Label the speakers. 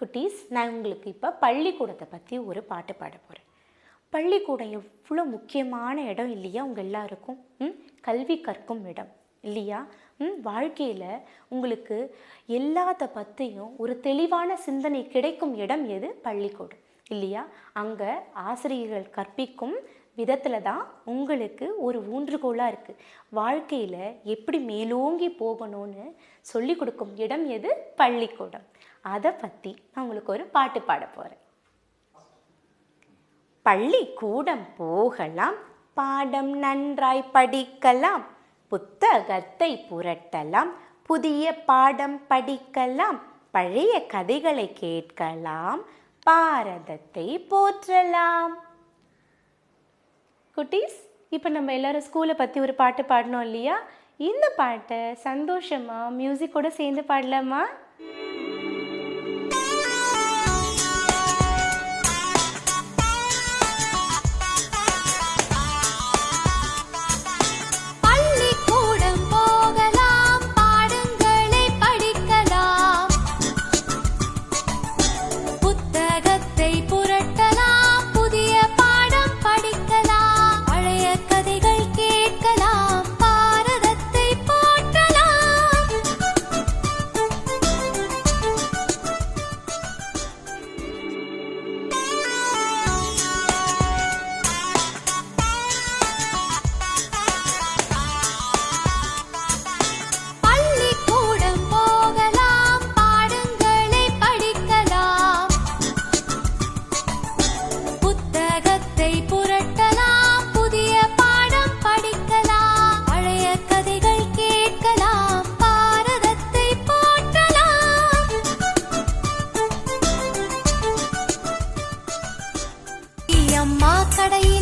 Speaker 1: குட்டீஸ் நான் உங்களுக்கு இப்போ பள்ளிக்கூடத்தை பற்றி ஒரு பாட்டு பாட போகிறேன் பள்ளிக்கூடம் எவ்வளோ முக்கியமான இடம் இல்லையா உங்கள் எல்லாருக்கும்? ம்? கல்வி கற்கும் இடம் இல்லையா? ம்? வாழ்க்கையில் உங்களுக்கு எல்லாத்த பற்றியும் ஒரு தெளிவான சிந்தனை கிடைக்கும் இடம் எது? பள்ளிக்கூடம் இல்லையா? அங்கே ஆசிரியர்கள் கற்பிக்கும் விதத்தில் தான் உங்களுக்கு ஒரு ஊன்றுகோலாக இருக்குது வாழ்க்கையில் எப்படி மேலோங்கி போகணும்னு சொல்லி கொடுக்கும் இடம் எது? பள்ளிக்கூடம். அதை பற்றி நான் உங்களுக்கு ஒரு பாட்டு பாட போகிறேன் பள்ளிக்கூடம் போகலாம் பாடம் நன்றாய் படிக்கலாம் புத்தகத்தை புரட்டலாம் புதிய பாடம் படிக்கலாம் பழைய கதைகளை கேட்கலாம் பாரதத்தை போற்றலாம். குட்டீஸ் இப்போ நம்ம எல்லோரும் ஸ்கூலை பற்றி ஒரு பாட்டு பாடினோம் இல்லையா? இந்த பாட்டை சந்தோஷமாக மியூசிக்கோட சேர்ந்து பாடலாமா?
Speaker 2: அம்மா கடையில்